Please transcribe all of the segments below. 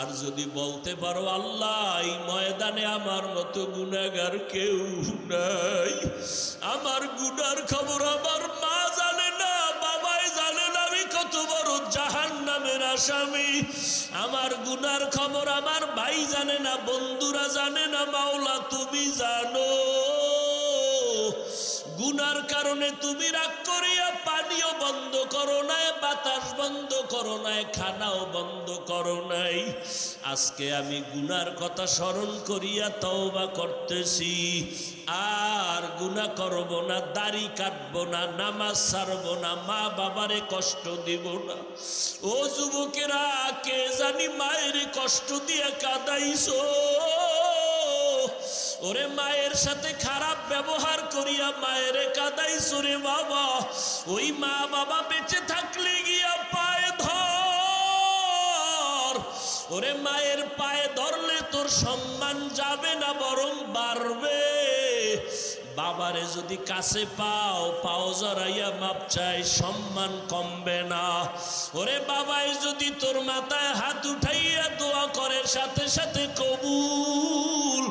আর যদি বলতে পারো, আল্লাহ, এই ময়দানে আমার মতো গুণাগার কেউ নাই। আমার গুনার খবর আমার মা জানে না, বাবাই জানে না, আমি কত বড় জাহান নামের আসামি। আমার গুনার খবর আমার ভাই জানে না, বন্ধুরা জানে না, মাওলা, তুমি জানো। গুনার কারণে তুমি রাগ করিয়া পানিও বন্ধ করো নাই, বাতাস বন্ধ করো নাই, খানাও বন্ধ করো নাই। আজকে আমি গুনার কথা স্মরণ করিয়া তওবা করতেছি। আর গুনা করব না, দাড়ি কাটবো না, নামাজ ছাড়বো না, মা বাবারে কষ্ট দিব না। ও যুবকেরা, কে জানি মায়ের কষ্ট দিয়ে কাদাইছো? ওরে মায়ের সাথে খারাপ ব্যবহার করিয়া মায়ের কাদাই সুরে বাবা, ওই মা বাবা বেঁচে থাকলে গিয়া পায়ে ধর। ওরে মায়ের পায়ে ধরলে তোর সম্মান যাবে না, বরং বাড়বে। বাবারে যদি কাছে পাও পাও জড়াইয়া মাপ চাই, সম্মান কমবে না। ওরে বাবাই যদি তোর মাথায় হাত উঠাইয়া দোয়া করে, সাথে সাথে কবুল।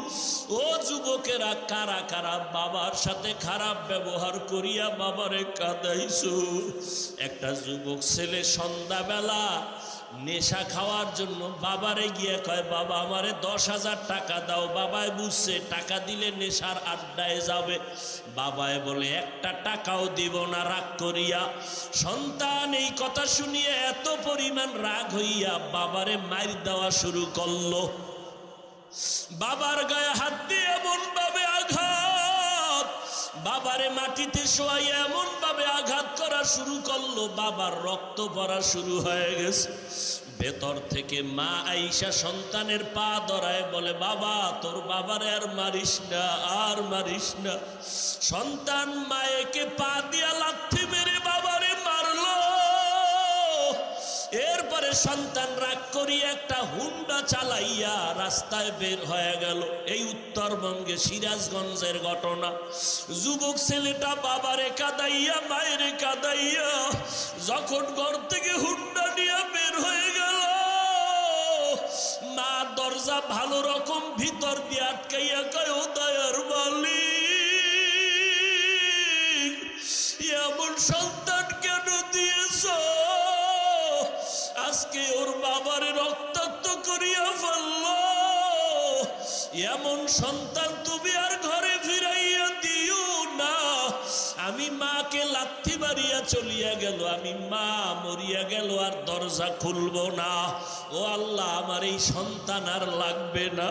ও যুবকেরা কারা কারা বাবার সাথে খারাপ ব্যবহার করিয়া বাবারে কাদাইছো? একটা যুবক ছেলে সন্ধ্যাবেলা নেশা খাওয়ার জন্য বাবারে গিয়ে কয়, বাবা, আমারে দশ হাজার টাকা দাও। বাবায় বুঝছে, টাকা দিলে নেশার আড্ডায় যাবে। বাবায় বলে, একটা টাকাও দিব না, রাগ করিয়া। সন্তান এই কথা শুনিয়ে এত পরিমাণ রাগ হইয়া বাবারে মার দেওয়া শুরু করল। বাবার গায়ে হাত দিয়ে এমন ভাবে আঘাত, বাবারে মাটিতে শোয়াই এমন ভাবে আঘাত করা শুরু করল, বাবার রক্ত পড়া শুরু হয়ে গেছে। ভেতর থেকে মা আইসা সন্তানের পা ধরায় বলে, বাবা, তোর বাবারে আর মারিস না, আর মারিস না। সন্তান মায়েকে পা দিয়া লাথি মেরে বাবারে এরপরে সন্তান রাগ করি একটা হুন্ডা চালাইয়া রাস্তায় বের হয়ে গেল। এই উত্তরবঙ্গে সিরাজগঞ্জের ঘটনা। যুবক ছেলেটা বাবারে কাদাইয়া, মায়েরে কাদাইয়া যখন ঘর থেকে হুন্ডা নিয়ে বের হয়ে গেল, মা দরজা ভালো রকম ভিতর দিয়ে আটকাইয়া কয়, ও দয়ার মালিক ওর রক্তাক্ত করিয়া ফেলল। এমন সন্তান তুমি আর ঘরে ফিরাইয়া দিও না। আমি মাকে লাথি মারিয়া চলিয়া গেল, আমি মা মরিয়া গেল, আর দরজা খুলব না। ও আল্লাহ, আমার এই সন্তান আর লাগবে না।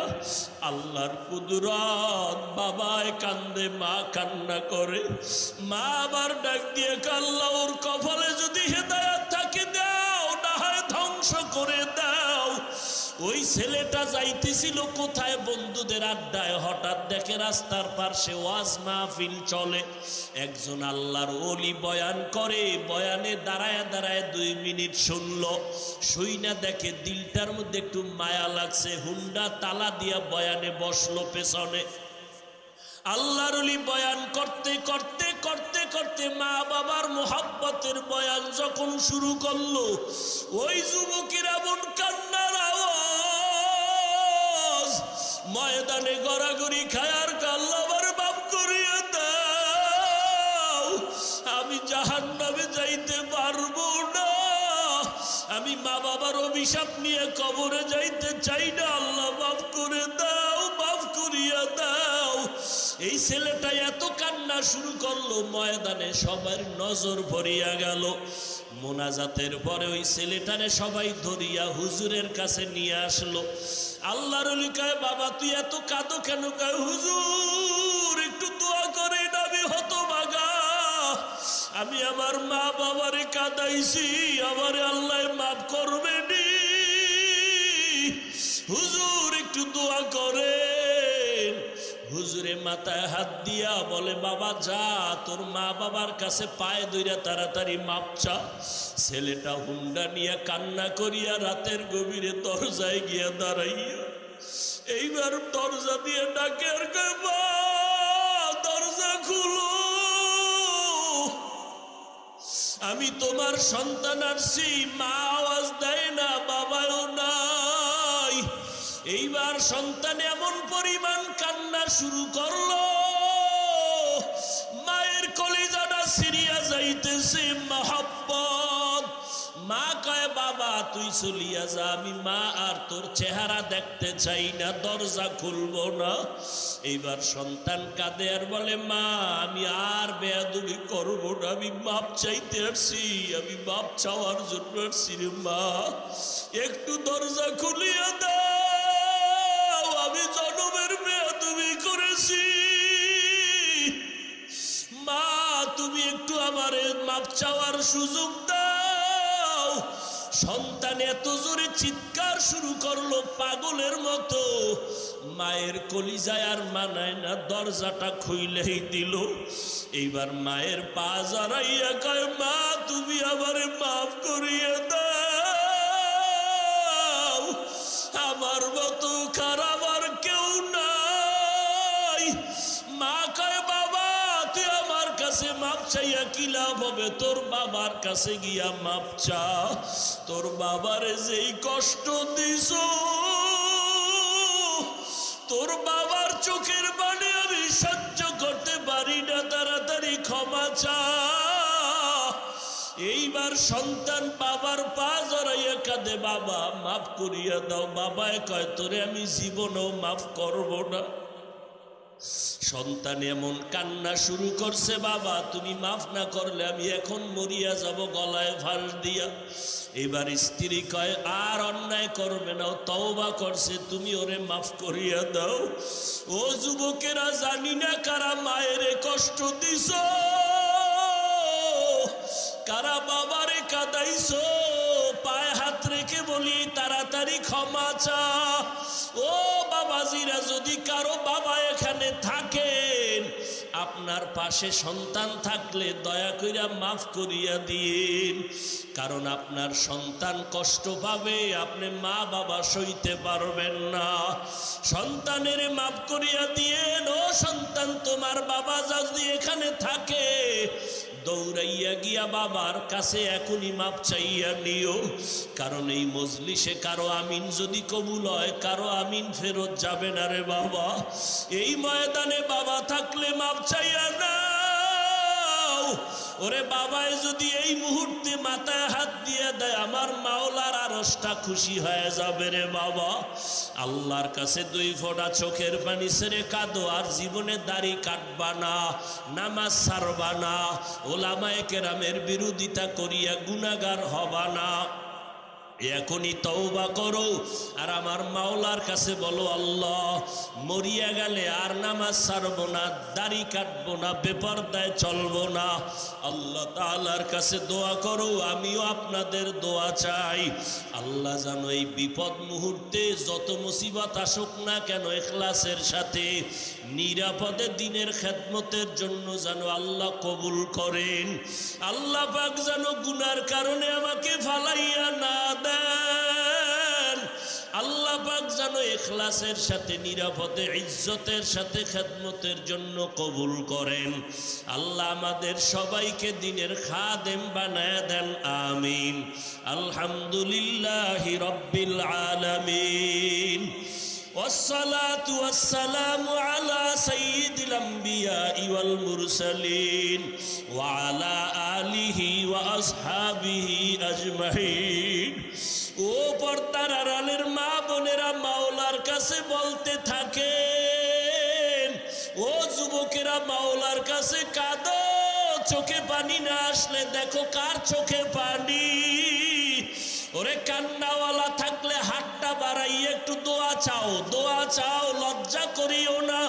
আল্লাহর কুদরত বাবায় কান্দে, মা কান্না করে। মা আবার ডাক দিয়ে কাল্লা, ওর কপালে যদি হেদায়াত থাকে হয় ধ্বংস করে দাও। ওই ছেলেটা যাইতেছিল কোথায়? বন্ধুদের আড্ডায়। হঠাৎ দেখে রাস্তার পাশে ওয়াজ মাহফিল চলে। একজন আল্লাহর ওলি বয়ান করে। বয়ানে দাঁড়ায় দাঁড়ায় দুই মিনিট শুনল। শুই না দেখে দিলটার মধ্যে একটু মায়া লাগছে। হুন্ডা তালা দিয়া বয়ানে বসল পেছনে। আল্লাহর বয়ান করতে করতে করতে করতে মা বাবার মোহাব্বতের বয়ান যখন শুরু করল, ওই যুবকের এমন কান্নার আওয়াজ, ময়দানে গড়াগড়ি খায়ার কাল্লাবার বাপ করিয়া দাও। আমি জাহান নামে যাইতে পারব না। আমি মা বাবার অভিশাপ নিয়ে কবরে যাইতে চাই না, আল্লাহ মাফ করে দাও। এই ছেলেটা এত কান্না শুরু করল, ময়দানে সবার নজর ভরিয়া গেল। মোনাজাতের পরে ওই ছেলেটারে সবাই ধরিয়া হুজুরের কাছে নিয়ে আসলো। আল্লাহর অলি কয়, বাবা, তুই এত কাঁদো কেন? কয়, হুজুর, একটু দোয়া করে না, আমি হতভাগা। আমি আমার মা বাবারে কাদাইছি, আমার আল্লাহ মাফ করবে হুজুর, একটু দোয়া করেন হুজুরে মাথায় হাত দিয়া বলে বাবা যা তোর মা বাবার কাছে পায়ে দইরা তাড়াতাড়ি মাপ চা। ছেলেটা হুন্ডা নিয়ে কান্না করিয়া রাতের গভীরে দরজায় গিয়া দাঁড়াইয়া এইবার দরজা দিয়ে ডাকে আর কয়, "মা, দরজা খুলো। আমি তোমার সন্তান আসছি মা আওয়াজ দেয় না বাবাও নাই। এইবার সন্তান এমন পরিমাণ কান্না শুরু করল। মায়ের কলিজাটা সিরিয়া যাইতেছে, মহাব্বত। মা কয়, বাবা, তুই চলিয়া যা, আমি মা আর তোর চেহারা দেখতে চাই না, দরজা খুলবো না। এইবার সন্তান কাঁদে আর বলে, মা, আমি আর বেয়াদুবি করব না, আমি মাপ চাইতে আসছি, আমি মাপ চাওয়ার জন্য আসছি রে মা। একটু দরজা খুলিয়া দাও। মাপ চাওয়ার সুযোগ দাও। সন্তান এত জোরে চিৎকার শুরু করল পাগলের মতো। মায়ের কলিজায় আর মানায় না, দরজাটা খুইলেই দিল। এইবার মায়ের পা জড়াইয়া কয়, মা, তুমি আবার মাফ করিয়া দাও। কাছে মাপ চাইয়া কি লাভ হবে? তোর বাবার কাছে গিয়া মাপ চা তোর বাবারে যেই কষ্ট দিস তোর বাবার চোখের বাণী আমি সহ্য করতে পারি না, তাড়াতাড়ি ক্ষমা চা এইবার সন্তান বাবার পা জড়াইয়া কাঁদে, বাবা মাফ করিয়া দাও। বাবায় কয়, তোরে আমি জীবনও মাফ করব না। সন্তান এমন কান্না শুরু করছে, বাবা, তুমি মাফ না করলে আমি এখন মরিয়া যাব, গলায় ফাঁস দিয়া। এবার স্ত্রী কয়, আর অন্যায় করবে না তওবা করছে, তুমি ওরে মাফ করিয়া দাও। ও যুবকেরা, জানি না কারা মায়ের কষ্ট দিছ, কারা বাবারে কাদাইছ। পায়ে হাত রেখে বলি তাড়াতাড়ি ক্ষমা চা। ও বাবাজিরা যদি কারও বাবা এখানে থাকেন, আপনার পাশে সন্তান থাকলে দয়া কইরা মাফ করিয়া দিন। কারণ আপনার সন্তান কষ্ট পাবে, আপনি মা বাবা সইতে পারবেন না। সন্তানের মাফ করিয়া দিয়েন, ও সন্তান, তোমার বাবা যদি এখানে থাকে দৌড়াইয়া গিয়া বাবার কাছে এখনই মাপ চাইয়া নিও। কারণ এই মজলিসে কারও আমিন যদি কবুল হয়, কারও আমিন ফেরত যাবে না রে বাবা। এই ময়দানে বাবা থাকলে মাপ চাইয়া নাও ওরে বাবায় যদি এই মুহূর্তে মাথায় হাত দিয়ে দেয়, আমার মাওলার আরসটা খুশি হয়ে যাবে রে বাবা। আল্লাহর কাছে দুই ফোটা চোখের পানি সেরে কাঁদো, আর জীবনে দাড়ি কাটবা না, নামাজ সারবা না, ওলামায়ে কেরামের বিরোধিতা করিয়া গুণাগার হবা না। এখনই তওবা করো। আর আমার মাওলার কাছে বলো, আল্লাহ, মরিয়া গেলে আর নামাজ ছাড়বো না, দাড়ি কাটবো না বেপার বেপরদায় চলবো না। আল্লাহ তাআলার কাছে দোয়া করো, আমিও আপনাদের দোয়া চাই। আল্লাহ জানো এই বিপদ মুহূর্তে যত মুসিবত আসুক না কেন এখলাসের সাথে, নিরাপদে দিনের খেদমতের জন্য যেন আল্লাহ কবুল করেন। আল্লাহ পাক যেন গুনার কারণে আমাকে ফালাইয়া না পাক যেন এখলাসের সাথে নিরাপদে ইজ্জতের সাথে খেদমতের জন্য কবুল করেন আল্লাহ আমাদের সবাইকে দিনের খাদেম বানায় দেন আমিন আলহামদুলিল্লাহ রব্বিল আলামিন والصلاة والسلام على سيد الأنبياء والمرسلين وعلى آله وأصحابه أجمعين ও পর্দার আড়ালের মা বোনেরা মাওলার কাছে বলতে থাকে ও যুবকেরা মাওলার কাছে কাঁদো, চোখে পানি না আসলে দেখো কার চোখে পানি। ওরে কান্নাওয়ালা থাকলে হাতটা বাড়াই একটু দোয়া চাও দোয়া চাও, লজ্জা করিও না।